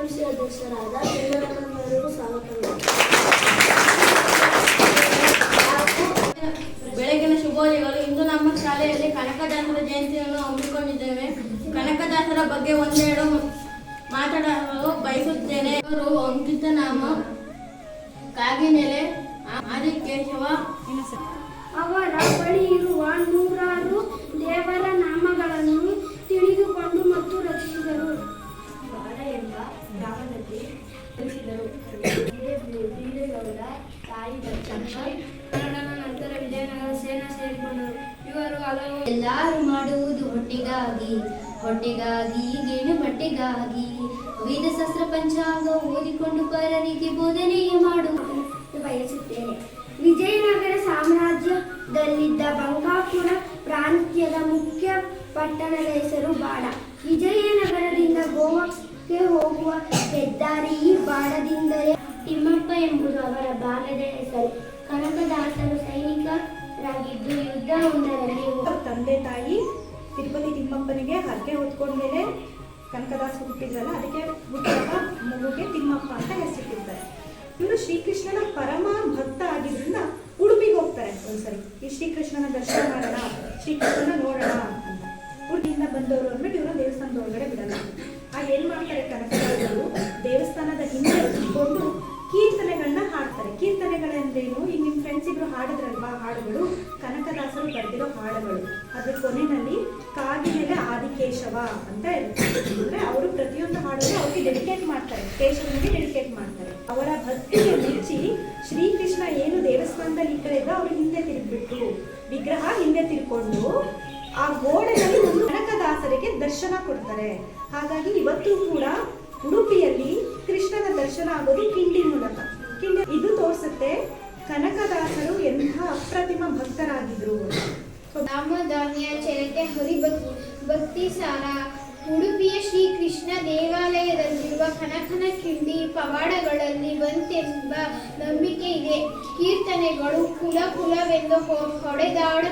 APMC ಅಧ್ಯಕ್ಷರಾದ ಚಂದ್ರಪ್ಪನವರು ಸ್ವಾಗತ ಬೆಳಗಿನ ಶುಭೋದಯಗಳು. ಇಂದು ನಮ್ಮ ಶಾಲೆಯಲ್ಲಿ ಕನಕದಾಸರ ಜಯಂತಿಯನ್ನು ಹಮ್ಮಿಕೊಂಡಿದ್ದೇವೆ. ಕನಕದಾಸರ ಬಗ್ಗೆ ಒಂದೆರಡು ಮಾತಾಡಲು ಬಯಸುತ್ತೇನೆ. ಅವರು ಅಂಕಿತ ನಾಮ ಕಾಗಿನೆಲೆ, ಆದಿಕೇಶವ, ಅವರ ಬಳಿ ಎಲ್ಲಾರು ಮಾಡುವುದು ಹೊಟ್ಟೆಗಾಗಿ ಹೊಟ್ಟೆಗಾಗಿ ಗೇಣು ಬಟ್ಟೆಗಾಗಿ. ವೇದ ಶಸ್ತ್ರ ಪಂಚಾಂಗ ಓದಿಕೊಂಡು ಪರರಿಗೆ ಬೋಧನೆಯೇ ಮಾಡು. ಬಯಸುತ್ತೇನೆ. ವಿಜಯನಗರ ಸಾಮ್ರಾಜ್ಯದಲ್ಲಿದ್ದ ಬಂಕಾಪುರ ಪ್ರಾಂತ್ಯದ ಮುಖ್ಯ ಪಟ್ಟಣದ ಹೆಸರು ಬಾಡ. ವಿಜಯನಗರದಿಂದ ಗೋವಾಕ್ಕೆ ಹೋಗುವ ಹೆದ್ದಾರಿ ಈ ಬಾಡದಿಂದಲೇ ತಿಮ್ಮಪ್ಪ ಎಂಬುದು ಅವರ ಬಾಲ್ಯದ ಹೆಸರು. ಕನಕದಾಸರು ಸೈನಿಕರಾಗಿದ್ದು ಯುದ್ಧ ಒಂದರಲ್ಲಿ ತಂದೆ ತಾಯಿ ತಿರುಪತಿ ತಿಮ್ಮಪ್ಪನಿಗೆ ಹರಕೆ ಹೊತ್ಕೊಂಡ್ಮೇಲೆ ಕನಕದಾಸ ಹುಟ್ಟಿದ್ರಲ್ಲ, ಅದಕ್ಕೆ ಹುಟ್ಟಿದಾಗ ಮಗುಗೆ ತಿಮ್ಮಪ್ಪ ಅಂತ ಹೆಸರಿಟ್ಟಿರ್ತಾರೆ ಇವರು ಶ್ರೀಕೃಷ್ಣನ ಪರಮ ಭಕ್ತ ಆಗಿದ್ರಿಂದ ಉಡುಪಿಗೆ ಹೋಗ್ತಾರೆ ಒಂದ್ಸರಿ. ಈ ಶ್ರೀಕೃಷ್ಣನ ದರ್ಶನ ಮಾಡೋಣ, ಶ್ರೀಕೃಷ್ಣನ ನೋಡೋಣ ಅಂತ. ಉಡುಪಿಯಿಂದ ಬಂದವರು ಅಂದ್ಬಿಟ್ಟು ಇವರು ದೇವಸ್ಥಾನದ ಒಳಗಡೆ ಬಿಡಲ್ಲ. ಆ ಏನ್ ಮಾಡ್ತಾರೆ ಕನಕದಾಸರು? ದೇವಸ್ಥಾನದ ಹಿಂದೆ ಇಟ್ಕೊಂಡು ಕೀರ್ತನೆಗಳನ್ನ ಹಾಡ್ತಾರೆ. ಕೀರ್ತನೆಗಳಂದ್ರೇನು? ಈಗ ನಿಮ್ಮ ಫ್ರೆಂಡ್ಸ್ ಇಬ್ರು ಹಾಡಿದ್ರಲ್ವಾ ಹಾಡುಗಳು? ಕನಕದಾಸರು ಬರೆದಿರೋ ಹಾಡುಗಳು. ಅದ್ರ ಕೊನೆಯಲ್ಲಿ ಮೇಲೆ ಆದಿಕೇಶವ ಅಂತ ಇರುತ್ತೆ. ಅಂದ್ರೆ ಅವರು ಪ್ರತಿಯೊಂದು ಹಾಡನ್ನು ಅವ್ರಿಗೆ ಡೆಡಿಕೇಟ್ ಮಾಡ್ತಾರೆ. ಕೇಶವನಿಗೆ ಡೆಡಿಕೇಟ್ ಮಾಡ್ತಾರೆ. ಅವರ ಭಕ್ತಿಗೆ ಮೆಚ್ಚಿ ಶ್ರೀಕೃಷ್ಣ ಏನು ದೇವಸ್ಥಾನದಲ್ಲಿ ಈ ಕಡೆ ಇದ್ದ ಅವ್ರು ಹಿಂದೆ ತಿರುಗ್ಬಿಟ್ಟು ವಿಗ್ರಹ ಹಿಂದೆ ತಿರ್ಕೊಂಡು ಆ ಗೋಡೆಯಲ್ಲಿ ಒಂದು ಕನಕದಾಸರಿಗೆ ದರ್ಶನ ಕೊಡ್ತಾರೆ. ಹಾಗಾಗಿ ಇವತ್ತು ಕೂಡ ಉಡುಪಿಯಲ್ಲಿ ಕೃಷ್ಣನ ದರ್ಶನ ಆಗೋದು ಕಿಂಡಿ ಮೂಲಕ. ಅಂತ. ರಾಮಧಾನ್ಯ ಹರಿಭಕ್ತಿ ಹರಿಭಕ್ ಭಕ್ತಿ ಸಾರ ಉಡುಪಿಯ ಶ್ರೀ ಕೃಷ್ಣ ದೇವಾಲಯದಲ್ಲಿರುವ ಕನಕನ ಕಿಂಡಿ ಪವಾಡಗಳಲ್ಲಿ ಬಂತೆಂಬ ನಂಬಿಕೆ ಇದೆ ಕೀರ್ತನೆಗಳು ಕುಲ ಕುಲವೆಂದು ಹೊಡೆದಾಡ